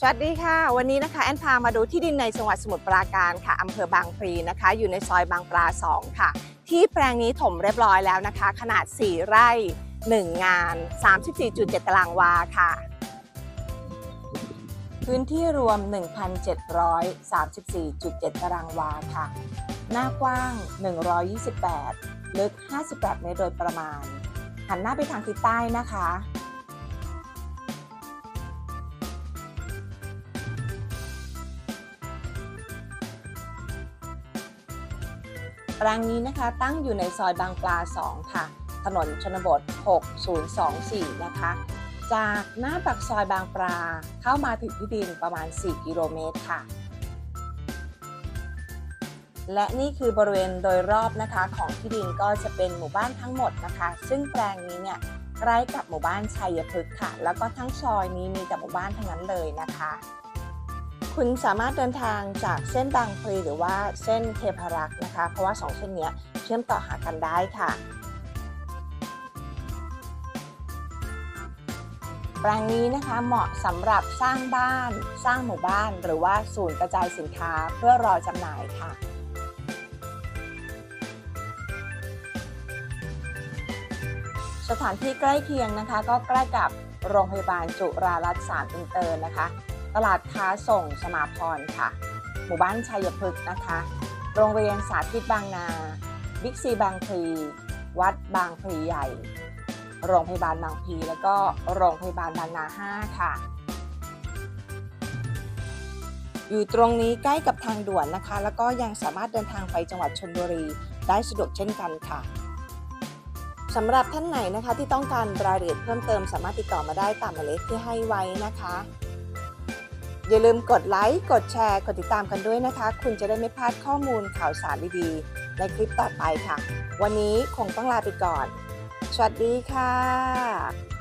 สวัสดีค่ะ วันนี้นะคะแอนพามาดูที่ดินในจังหวัดสมุทรปราการค่ะอำเภอบางพลีนะคะ อยู่ในซอยบางปลา 2 ค่ะ ที่แปลงนี้ถมเรียบร้อยแล้วนะคะ ขนาด 4 ไร่ 1 งาน 34.7 ตารางวาค่ะ พื้นที่รวม 1,734.7 ตารางวาค่ะ หน้ากว้าง 128 ลึก 58 เมตรโดยประมาณ หันหน้าไปทางทิศใต้นะคะ แปลงนี้นะคะตั้งอยู่ในซอยบางปลา 2 ค่ะ ถนนชนบท 6024 นะคะ จากหน้าปากซอยบางปลาเข้ามาถึงที่ดินประมาณ 4 กิโลเมตรค่ะ และนี่คือบริเวณโดยรอบนะคะของที่ดินก็จะเป็นหมู่บ้านทั้งหมดนะคะ ซึ่งแปลงนี้เนี่ยใกล้กับหมู่บ้านชัยพฤกษ์ค่ะ แล้วก็ทั้งซอยนี้มีแต่หมู่บ้านทั้งนั้นเลยนะคะ คุณสามารถเดินทางจากเส้นบางพลีหรือว่าเส้นเทพรักษ์นะคะ เพราะว่า 2 เส้นนี้เชื่อมต่อหากันได้ค่ะ แปลงนี้นะคะเหมาะสำหรับสร้างบ้าน สร้างหมู่บ้าน หรือว่าศูนย์กระจายสินค้าเพื่อรอจำหน่ายค่ะสถานที่ใกล้เคียงนะคะ ก็ใกล้กับโรงพยาบาลจุฬารัตน์สามอินเตอร์นะคะ ตลาดค้าส่งสมาพรค่ะ หมู่บ้านชัยพฤกษ์นะคะ โรงเรียนสาธิตบางนา บิ๊กซีบางพลีวัดบางพลีใหญ่ โรงพยาบาลบางพลีแล้วก็โรงพยาบาลบางนา 5 ค่ะ อยู่ตรงนี้ใกล้กับทางด่วนนะคะ แล้วก็ยังสามารถเดินทางไปจังหวัดชลบุรีได้สะดวกเช่นกันค่ะสำหรับท่านไหนนะคะที่ต้องการรายละเอียดเพิ่มเติมสามารถติดต่อมาได้ตามหมายเลขที่ให้ไว้นะคะ อย่าลืมกดไลค์กดแชร์ กดติดตามกันด้วยนะคะ คุณจะได้ไม่พลาดข้อมูลข่าวสารดีๆในคลิปต่อไปค่ะ วันนี้คงต้องลาไปก่อน สวัสดีค่ะ